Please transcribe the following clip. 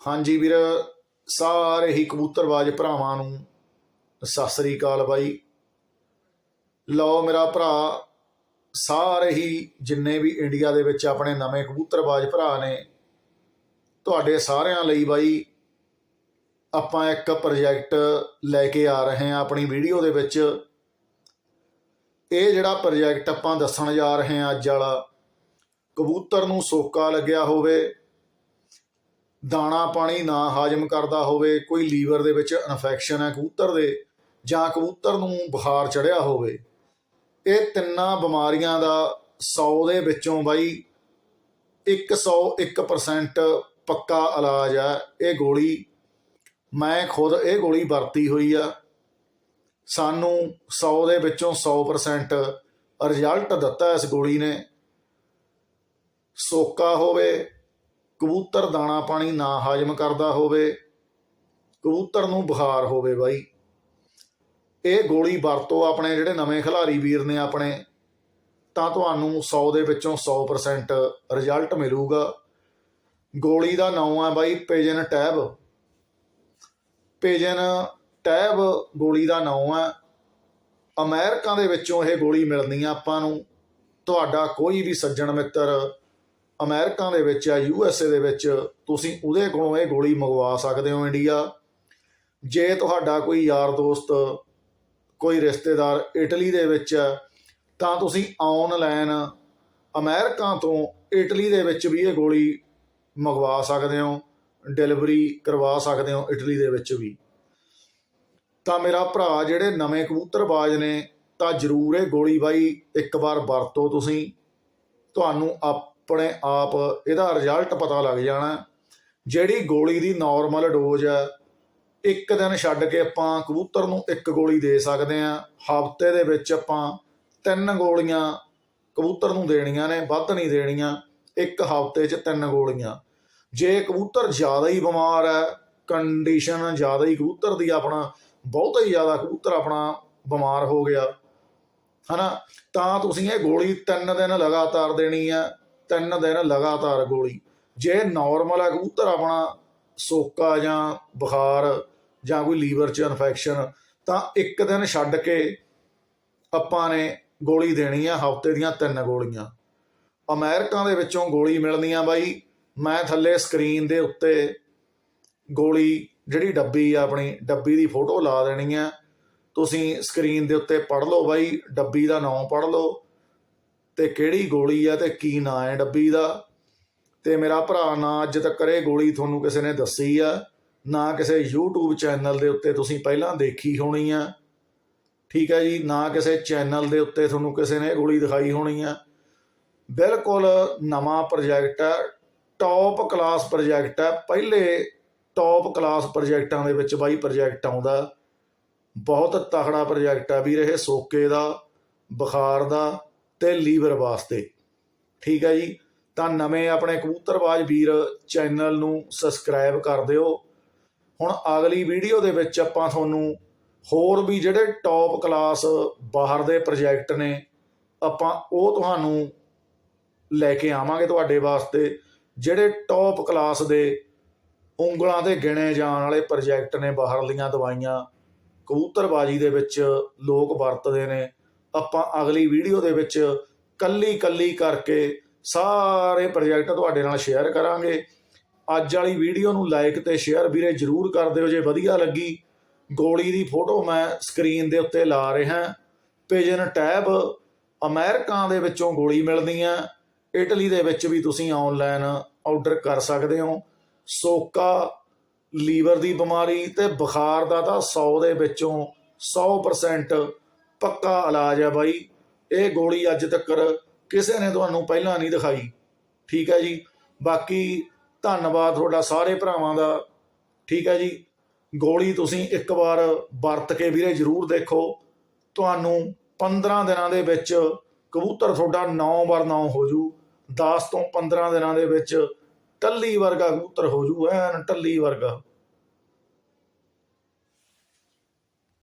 ਹਾਂਜੀ ਵੀਰ, ਸਾਰੇ ਹੀ ਕਬੂਤਰਬਾਜ਼ ਭਰਾਵਾਂ ਨੂੰ ਸਤਿ ਸ੍ਰੀ ਅਕਾਲ ਬਾਈ। ਲਓ ਮੇਰਾ ਭਰਾ, ਸਾਰੇ ਹੀ ਜਿੰਨੇ ਵੀ ਇੰਡੀਆ ਦੇ ਵਿੱਚ ਆਪਣੇ ਨਵੇਂ ਕਬੂਤਰਬਾਜ਼ ਭਰਾ ਨੇ, ਤੁਹਾਡੇ ਸਾਰਿਆਂ ਲਈ ਬਾਈ ਆਪਾਂ ਇੱਕ ਪ੍ਰੋਜੈਕਟ ਲੈ ਕੇ ਆ ਰਹੇ ਹਾਂ ਆਪਣੀ ਵੀਡੀਓ ਦੇ ਵਿੱਚ। ਇਹ ਜਿਹੜਾ ਪ੍ਰੋਜੈਕਟ ਆਪਾਂ ਦੱਸਣ ਜਾ ਰਹੇ ਹਾਂ ਅੱਜ ਵਾਲਾ, ਕਬੂਤਰ ਨੂੰ ਸੋਕਾ ਲੱਗਿਆ ਹੋਵੇ ਦਾਣਾ ਪਾਣੀ ਨਾ ਹਾਜ਼ਮ ਕਰਦਾ ਹੋਵੇ, ਕੋਈ ਲੀਵਰ ਦੇ ਵਿੱਚ ਇਨਫੈਕਸ਼ਨ ਹੈ ਕਬੂਤਰ ਦੇ ਜਾਂ ਕਬੂਤਰ ਨੂੰ ਬੁਖਾਰ ਚੜਿਆ ਹੋਵੇ, ਇਹ ਤਿੰਨਾਂ ਬਿਮਾਰੀਆਂ ਦਾ 100 ਦੇ ਵਿੱਚੋਂ ਬਾਈ 101% ਪੱਕਾ ਇਲਾਜ ਹੈ। ਇਹ ਗੋਲੀ ਮੈਂ ਖੁਦ ਇਹ ਗੋਲੀ ਵਰਤੀ ਹੋਈ ਆ। ਸਾਨੂੰ 100 ਦੇ ਵਿੱਚੋਂ 100% ਰਿਜ਼ਲਟ ਦਿੱਤਾ ਇਸ ਗੋਲੀ ਨੇ। ਸੋਕਾ ਹੋਵੇ ਕਬੂਤਰ ਦਾਣਾ ਪਾਣੀ ਨਾ ਹਾਜ਼ਮ ਕਰਦਾ ਹੋਵੇ, ਕਬੂਤਰ ਨੂੰ ਬੁਖਾਰ ਹੋਵੇ ਬਾਈ। ਇਹ ਗੋਲੀ ਵਰਤੋ ਆਪਣੇ ਜਿਹੜੇ ਨਵੇਂ ਖਿਡਾਰੀ ਵੀਰ ਨੇ ਆਪਣੇ, ਤਾਂ ਤੁਹਾਨੂੰ 100 ਦੇ ਵਿੱਚੋਂ 100% ਰਿਜ਼ਲਟ ਮਿਲੂਗਾ। ਗੋਲੀ ਦਾ ਨਾਮ ਹੈ ਬਾਈ ਪੇਜਨ ਟੈਬ ਪੇਜਨ ਟੈਬ ਗੋਲੀ ਦਾ ਨਾਮ ਹੈ ਅਮਰੀਕਾ ਦੇ ਵਿੱਚੋਂ ਇਹ ਗੋਲੀ ਮਿਲਣੀ ਆ ਆਪਾਂ ਨੂੰ। ਤੁਹਾਡਾ ਕੋਈ ਵੀ ਸੱਜਣ ਮਿੱਤਰ ਅਮਰੀਕਾ ਦੇ ਵਿੱਚ ਆ ਯੂ ਐਸ ਏ ਦੇ ਵਿੱਚ ਤੁਸੀਂ ਉਹਦੇ ਕੋਲੋਂ ਇਹ ਗੋਲੀ ਮੰਗਵਾ ਸਕਦੇ ਹੋ ਇੰਡੀਆ। ਜੇ ਤੁਹਾਡਾ ਕੋਈ ਯਾਰ ਦੋਸਤ, ਕੋਈ ਰਿਸ਼ਤੇਦਾਰ ਇਟਲੀ ਦੇ ਵਿੱਚ ਹੈ, ਤਾਂ ਤੁਸੀਂ ਆਨਲਾਈਨ ਅਮਰੀਕਾ ਤੋਂ ਇਟਲੀ ਦੇ ਵਿੱਚ ਵੀ ਇਹ ਗੋਲੀ ਮੰਗਵਾ ਸਕਦੇ ਹੋ, ਡਿਲੀਵਰੀ ਕਰਵਾ ਸਕਦੇ ਹੋ ਇਟਲੀ ਦੇ ਵਿੱਚ ਵੀ। ਤਾਂ ਮੇਰਾ ਭਰਾ, ਜਿਹੜੇ ਨਵੇਂ ਕਬੂਤਰਬਾਜ਼ ਨੇ, ਤਾਂ ਜ਼ਰੂਰ ਇਹ ਗੋਲੀ ਬਾਈ ਇੱਕ ਵਾਰ ਵਰਤੋ ਤੁਸੀਂ। ਤੁਹਾਨੂੰ ਆਪਣੇ ਆਪ ਇਹਦਾ ਰਿਜ਼ਲਟ ਪਤਾ ਲੱਗ ਜਾਣਾ। ਜਿਹੜੀ ਗੋਲੀ ਦੀ ਨਾਰਮਲ ਡੋਜ਼ ਹੈ ਇੱਕ ਦਿਨ ਛੱਡ ਕੇ ਆਪਾਂ ਕਬੂਤਰ ਨੂੰ ਇੱਕ ਗੋਲੀ ਦੇ ਸਕਦੇ ਆ। ਹਫ਼ਤੇ ਦੇ ਵਿੱਚ ਆਪਾਂ ਤਿੰਨ ਗੋਲੀਆਂ ਕਬੂਤਰ ਨੂੰ ਦੇਣੀਆਂ ਨੇ, ਵੱਧ ਨਹੀਂ ਦੇਣੀਆਂ। ਇੱਕ ਹਫ਼ਤੇ 'ਚ ਤਿੰਨ ਗੋਲੀਆਂ। ਜੇ ਕਬੂਤਰ ਜ਼ਿਆਦਾ ਹੀ ਬਿਮਾਰ ਹੈ ਕੰਡੀਸ਼ਨ ਜ਼ਿਆਦਾ ਹੀ ਕਬੂਤਰ ਦੀ ਆਪਣਾ, ਬਹੁਤ ਹੀ ਜ਼ਿਆਦਾ ਕਬੂਤਰ ਆਪਣਾ ਬਿਮਾਰ ਹੋ ਗਿਆ। ਹਨਾ? ਤਾਂ ਤੁਸੀਂ ਇਹ ਗੋਲੀ ਤਿੰਨ ਦਿਨ ਲਗਾਤਾਰ ਦੇਣੀ ਹੈ ਤਿੰਨ ਦਿਨ ਲਗਾਤਾਰ ਗੋਲੀ। ਜੇ ਨਾਰਮਲ ਹੈ ਕਬੂਤਰ ਆਪਣਾ ਸੋਕਾ ਜਾਂ ਬੁਖਾਰ ਜਾਂ ਕੋਈ ਲੀਵਰ 'ਚ ਇਨਫੈਕਸ਼ਨ ਤਾਂ ਇੱਕ ਦਿਨ ਛੱਡ ਕੇ ਆਪਾਂ ਨੇ ਗੋਲੀ ਦੇਣੀ ਆ, ਹਫ਼ਤੇ ਦੀਆਂ ਤਿੰਨ ਗੋਲੀਆਂ। ਅਮਰੀਕਾ ਦੇ ਵਿੱਚੋਂ ਗੋਲੀ ਮਿਲਣੀ ਆ ਬਾਈ। ਮੈਂ ਥੱਲੇ ਸਕਰੀਨ ਦੇ ਉੱਤੇ ਗੋਲੀ ਜਿਹੜੀ ਡੱਬੀ ਆ ਆਪਣੀ, ਡੱਬੀ ਦੀ ਫੋਟੋ ਲਾ ਦੇਣੀ ਆ। ਤੁਸੀਂ ਸਕਰੀਨ ਦੇ ਉੱਤੇ ਪੜ ਲਓ ਬਾਈ, ਡੱਬੀ ਦਾ ਨਾਮ ਪੜ ਲਓ। ਤੇ ਕਿਹੜੀ ਗੋਲੀ ਆ ਤੇ ਕੀ ਨਾਂ ਹੈ ਡੱਬੀ ਦਾ? ਤੇ ਮੇਰਾ ਭਰਾ ਨਾ ਅੱਜ ਤੱਕ ਇਹ ਗੋਲੀ ਤੁਹਾਨੂੰ ਕਿਸੇ ਨੇ ਦੱਸੀ ਆ, ਨਾ ਕਿਸੇ YouTube ਚੈਨਲ ਦੇ ਉੱਤੇ ਤੁਸੀਂ ਪਹਿਲਾਂ ਦੇਖੀ ਹੋਣੀ ਆ। ਠੀਕ ਹੈ ਜੀ, ਨਾ ਕਿਸੇ ਚੈਨਲ ਦੇ ਉੱਤੇ ਤੁਹਾਨੂੰ ਕਿਸੇ ਨੇ ਇਹ ਗੋਲੀ ਦਿਖਾਈ ਹੋਣੀ ਆ। ਬਿਲਕੁਲ ਨਵਾਂ ਪ੍ਰੋਜੈਕਟ ਹੈ ਟੌਪ ਕਲਾਸ ਪ੍ਰੋਜੈਕਟ ਹੈ ਪਹਿਲੇ ਟੌਪ ਕਲਾਸ ਪ੍ਰੋਜੈਕਟਾਂ ਦੇ ਵਿੱਚ ਬਾਈ ਪ੍ਰੋਜੈਕਟ ਆਉਂਦਾ। ਬਹੁਤ ਤਕੜਾ ਪ੍ਰੋਜੈਕਟ ਹੈ ਵੀਰ, ਇਹ ਸੋਕੇ ਦਾ, ਬੁਖਾਰ ਦਾ ਤੇ ਲੀਵਰ ਵਾਸਤੇ। ਠੀਕ ਹੈ ਜੀ? ਤਾਂ ਨਵੇਂ ਆਪਣੇ ਕਬੂਤਰਬਾਜ਼ ਵੀਰ ਚੈਨਲ ਨੂੰ ਸਬਸਕ੍ਰਾਈਬ ਕਰ ਦਿਓ। ਹੁਣ ਅਗਲੀ ਵੀਡੀਓ ਦੇ ਵਿੱਚ ਆਪਾਂ ਤੁਹਾਨੂੰ ਹੋਰ ਵੀ ਜਿਹੜੇ ਟੌਪ ਕਲਾਸ ਬਾਹਰ ਦੇ ਪ੍ਰੋਜੈਕਟ ਨੇ, ਆਪਾਂ ਉਹ ਤੁਹਾਨੂੰ ਲੈ ਕੇ ਆਵਾਂਗੇ ਤੁਹਾਡੇ ਵਾਸਤੇ। ਜਿਹੜੇ ਟੌਪ ਕਲਾਸ ਦੇ ਉਂਗਲਾਂ ਤੇ ਗਿਣੇ ਜਾਣ ਵਾਲੇ ਪ੍ਰੋਜੈਕਟ ਨੇ ਬਾਹਰਲੀਆਂ ਦਵਾਈਆਂ, ਕਬੂਤਰਬਾਜੀ ਦੇ ਵਿੱਚ ਲੋਕ ਵਰਤਦੇ ਨੇ। ਆਪਾਂ ਅਗਲੀ ਵੀਡੀਓ ਦੇ ਵਿੱਚ ਕੱਲੀ ਕੱਲੀ ਕਰਕੇ ਸਾਰੇ ਪ੍ਰੋਜੈਕਟ ਤੁਹਾਡੇ ਨਾਲ ਸ਼ੇਅਰ ਕਰਾਂਗੇ। ਅੱਜ ਵਾਲੀ ਵੀਡੀਓ ਨੂੰ ਲਾਈਕ ਤੇ ਸ਼ੇਅਰ ਵੀਰੇ ਜਰੂਰ ਕਰ ਦਿਓ ਜੇ ਵਧੀਆ ਲੱਗੀ। ਗੋਲੀ ਦੀ ਫੋਟੋ ਮੈਂ ਸਕਰੀਨ ਦੇ ਉੱਤੇ ਲਾ ਰਿਹਾ। ਪੇਜਨ ਟੈਬ ਅਮਰੀਕਾ ਦੇ ਵਿੱਚੋਂ ਗੋਲੀ ਮਿਲਦੀ ਹੈ। ਇਟਲੀ ਦੇ ਵਿੱਚ ਵੀ ਤੁਸੀਂ ਆਨਲਾਈਨ ਆਰਡਰ ਕਰ ਸਕਦੇ ਹੋ। ਸੋਕਾ, ਲੀਵਰ ਦੀ ਬਿਮਾਰੀ ਤੇ ਬੁਖਾਰ ਦਾ ਤਾਂ 100 ਦੇ ਵਿੱਚੋਂ 100% ਪੱਕਾ ਇਲਾਜ ਹੈ ਬਾਈ। ਇਹ ਗੋਲੀ ਅੱਜ ਤੱਕ ਕਿਸੇ ਨੇ ਤੁਹਾਨੂੰ ਪਹਿਲਾਂ ਨਹੀਂ ਦਿਖਾਈ। ਠੀਕ ਹੈ ਜੀ। ਬਾਕੀ ਧੰਨਵਾਦ ਤੁਹਾਡਾ ਸਾਰੇ ਭਰਾਵਾਂ ਦਾ। ਠੀਕ ਹੈ ਜੀ। ਗੋਲੀ ਤੁਸੀਂ ਇੱਕ ਵਾਰ ਵਰਤ ਕੇ ਵੀਰੇ ਜਰੂਰ ਦੇਖੋ। ਤੁਹਾਨੂੰ 15 ਦਿਨਾਂ ਦੇ ਵਿੱਚ ਕਬੂਤਰ ਤੁਹਾਡਾ 9 ਵਾਰ 9 ਹੋ ਜੂ। 10 ਤੋਂ 15 ਦਿਨਾਂ ਦੇ ਵਿੱਚ ਟੱਲੀ ਵਰਗਾ ਕਬੂਤਰ ਹੋ ਜੂ, ਐਨ ਟੱਲੀ ਵਰਗਾ।